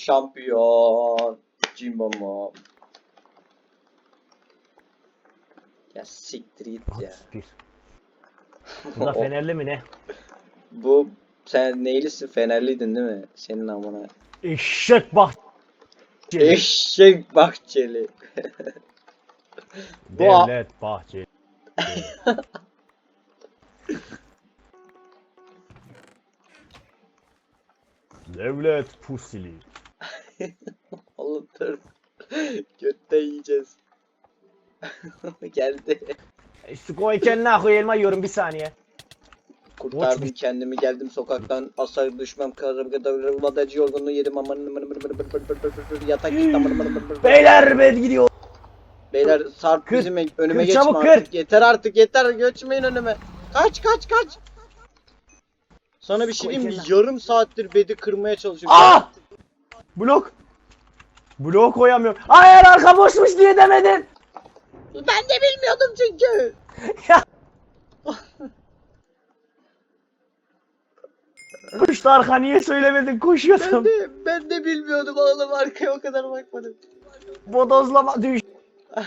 Şampiyon. Cimbombo. Ya siktir git ya. Bir. Bu da Fenerli mi ne? Bu sen neylisin? Fenerliydin değil mi? Senin amına. Eşek bak. Eşek Bahçeli. Devlet Bahçeli. Devlet Pusili. Oğlum dur. Götte yiyeceğiz. Geldi. E, Su koyken ne koy elma yiyorum bir saniye. Kurtardım Watch kendimi geldim sokaktan asar düşmem karım kadar vadacı yorgunluğu yedim aman yatak gitti aman aman aman aman. Beyler ben gidiyor. Beyler Sarp Kır, bizim önüme kır, geçme artık yeter artık yeter geçmeyin önüme kaç kaç kaç sana bir şey diyeyim mi yarım saattir bedi kırmaya çalışıyorum Ah! Blok. Blok koyamıyorum. Hayır arka boşmuş diye demedin. ben de bilmiyordum çünkü Ya. Kuştu arka niye söylemedin? ben Koşuyordum. de ben de bilmiyordum oğlum arkaya o kadar bakmadım Bodozlama düş.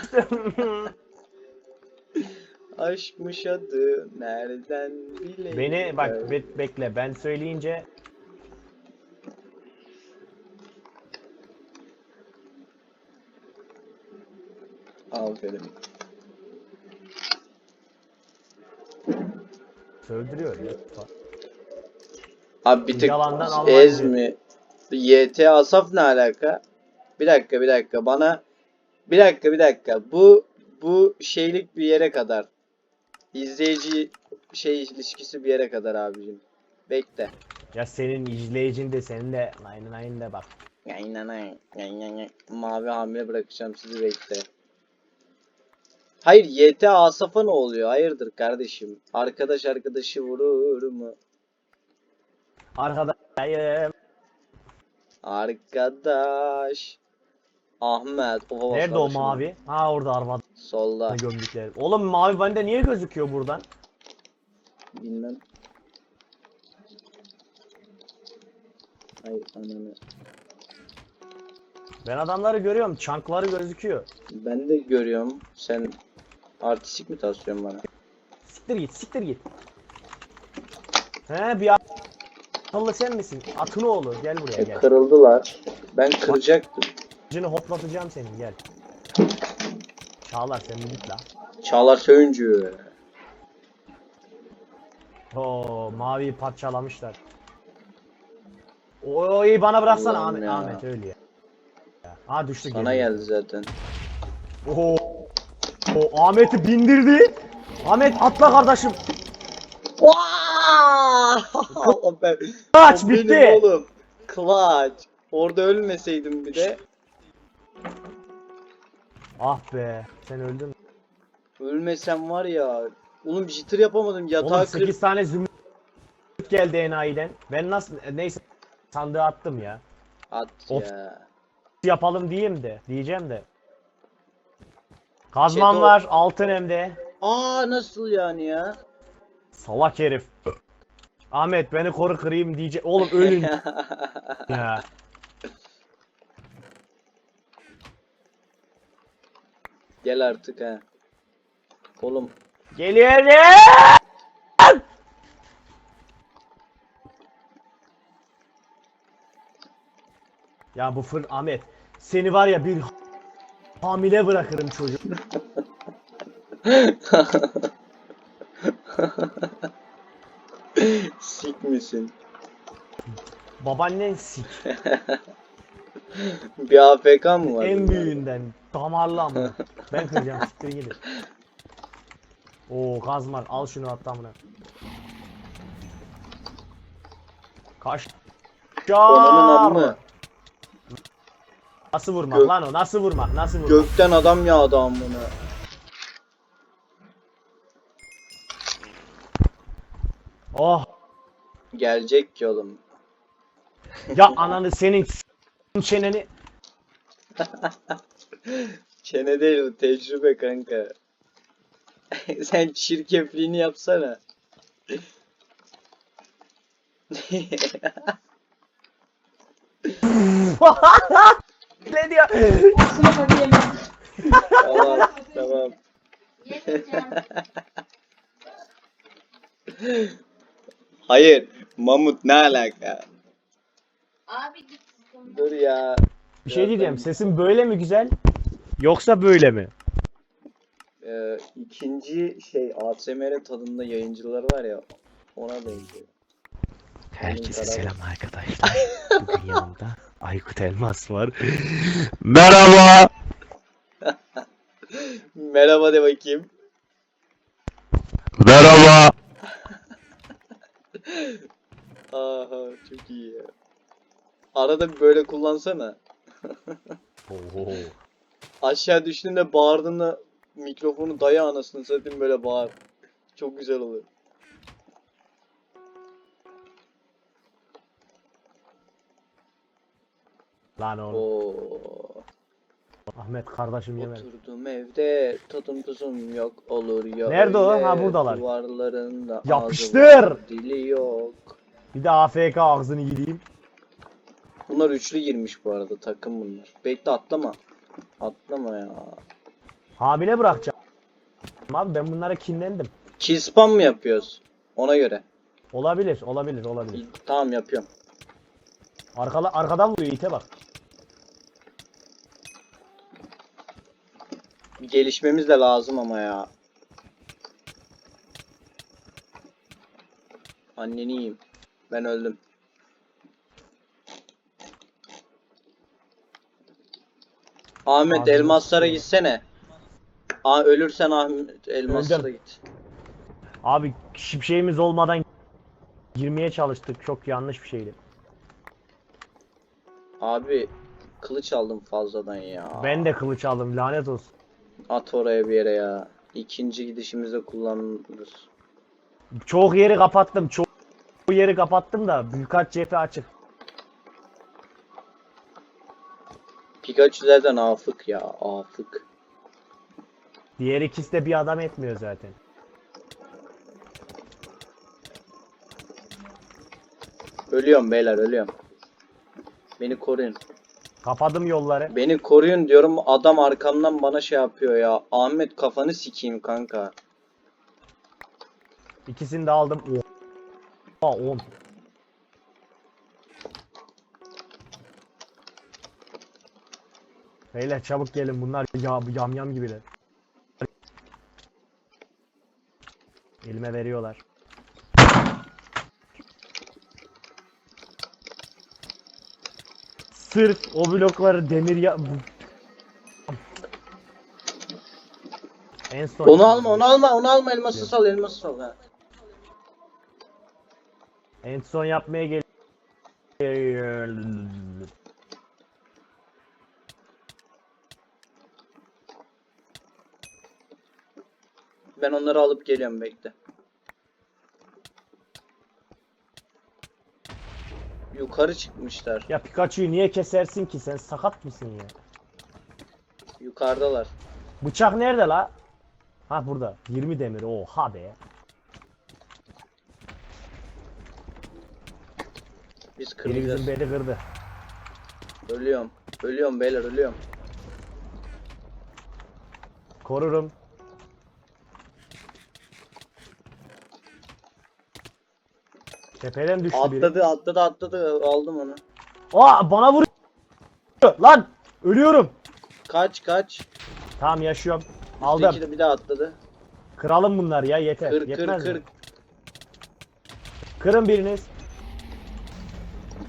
aşkmış adı nereden bileyim Beni bak be- bekle ben söyleyince aferin söldürüyor ya. Abi bir tık Yalandan ez mi? YT Asaf ne alaka? Bir dakika bir dakika bana bir dakika bir dakika bu bu şeylik bir yere kadar izleyici şey ilişkisi bir yere kadar abicim. Bekle. Ya senin izleyicin de senin de aynen aynen de bak. Aynen, aynen. Mavi hamile bırakacağım sizi bekle. Hayır YT Asaf'a ne oluyor? Hayırdır kardeşim? Arkadaş arkadaşı vurur mu? Arkadaşım. Arkadaş. Ahmet. Oha, Nerede o mavi? Ha orada arabada Solda. gömdükleri. Oğlum mavi bende niye gözüküyor buradan? Bilmem. Hayır ananı. Ben adamları görüyorum. Çankları gözüküyor. Ben de görüyorum. Sen artistik mi taslıyorsun bana? Siktir git, siktir git. He bir akıllı sen misin? Atın oğlu gel buraya E, gel. kırıldılar. Ben kıracaktım. Cını hoplatacağım senin gel. Çağlar sen bir git la. Çağlar Söyüncü. Oo maviyi parçalamışlar. O iyi bana bıraksana Allah'ım Ahmet. ya. Ahmet öyle ya. Ha düştü Sana geliyor. geldi zaten. Oo. O Ahmet'i bindirdi. Ahmet atla kardeşim. o ben, Kaç o bitti. oğlum. Clutch. Orada ölmeseydim bir de. Ah be sen öldün. Ölmesem var ya. Oğlum jitter yapamadım. Yatağı Oğlum kır. 8 tane zümrüt geldi enayiden. Ben nasıl neyse sandığı attım ya. At Of. ya. Yapalım diyeyim de diyeceğim de. Kazman Çeto- var altın hem de. Aa nasıl yani ya? Salak herif. Ahmet beni koru kırayım diyecek. Oğlum ölün ya. Gel artık ha. Oğlum Geliyorum. Ya bu fır Ahmet. Seni var ya bir hamile bırakırım çocuk. sik misin? Babaannen sik. Bir AFK mı var? En büyüğünden. Damarlı ama. Ben kıracağım siktir gidin. Oo Kazmar al şunu at amına. Kaç. Onanın amı. Nasıl vurmak Gök- lan o? Nasıl vurmak? Nasıl vurmak? Gökten adam yağdı amına. Oh Gelecek ki oğlum. ya ananı senin çeneni. Çene değil bu tecrübe kanka. Sen çirkefliğini yapsana. ne diyor? Aslında tabii yemem. tamam tamam. Hayır. Mamut ne alaka? Abi git. Dur ya. Bir şey diyeceğim. Sesin böyle mi güzel? Yoksa böyle mi? Ee, ikinci şey ASMR tadında yayıncıları var ya ona benziyor. Herkese selam arkadaşlar. Bugün yanımda Aykut Elmas var. Merhaba. Merhaba de bakayım. Merhaba. Aha çok iyi ya. Arada bir böyle kullansana. Oho. Aşağı düştüğünde bağırdığında mikrofonu daya anasını satayım böyle bağır. Çok güzel olur. Lan oğlum. Oo. Ahmet kardeşim yemedi. Oturdum evde tadım tuzum yok olur ya Nerede o? öyle. Ha, buradalar. Duvarlarında ağzı Yapıştır! var, dili yok. Bir de AFK ağzını yiyeyim. Bunlar üçlü girmiş bu arada takım bunlar. Bekle atlama. Atlama ya. Hamile bırakacağım. Abi ben bunlara kinlendim. Kill spam mı yapıyoruz? Ona göre. Olabilir, olabilir, olabilir. Tamam yapıyorum. Arkala, arkadan vuruyor ite bak. Gelişmemiz de lazım ama ya. Anneni yiyeyim. Ben öldüm. Ahmet Ağzını elmaslara gitsene. Aa ölürsen Ahmet elmaslara Öldüm. git. Abi hiçbir şeyimiz olmadan girmeye çalıştık. Çok yanlış bir şeydi. Abi kılıç aldım fazladan ya. Ben de kılıç aldım lanet olsun. At oraya bir yere ya. İkinci gidişimizde kullanırız. Çok yeri kapattım. Çok yeri kapattım da birkaç cephe açık. Pikachu zaten afık ya afık. Diğer ikisi de bir adam etmiyor zaten. Ölüyorum beyler ölüyorum. Beni koruyun. Kapadım yolları. Beni koruyun diyorum adam arkamdan bana şey yapıyor ya. Ahmet kafanı sikeyim kanka. İkisini de aldım. Oha 10. Beyler çabuk gelin bunlar ya yam yam gibiler. Elime veriyorlar. Sırf o blokları demir ya... En son Onu alma onu alma onu alma elması sal elması sal ha. En son yapmaya gel. Ben onları alıp geliyorum bekle. Yukarı çıkmışlar. Ya Pikachu'yu niye kesersin ki sen sakat mısın ya? Yukarıdalar. Bıçak nerede la? Ha burada. 20 demir. Oha be. Biz Biri bizim kırılacağız. beli kırdı. Ölüyorum. Ölüyorum beyler ölüyorum. Korurum. Tepeden düştü biri. Atladı atladı atladı aldım onu. Aa bana vuruyor. Lan ölüyorum. Kaç kaç. Tamam yaşıyorum. Üstteki Aldım. de bir daha atladı. Kıralım bunları ya yeter. Kır kır Yetmez kır. mi? Kırın biriniz.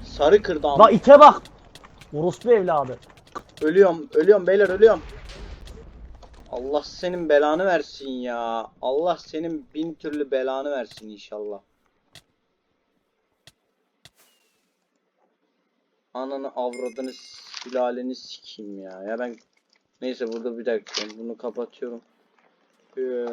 Sarı kırdı ama. La ite bak. Orospu evladı. Ölüyorum, ölüyorum beyler ölüyorum. Allah senin belanı versin ya. Allah senin bin türlü belanı versin inşallah. Ananı avradını sülaleni sikeyim ya. Ya ben neyse burada bir dakika bunu kapatıyorum. Ee,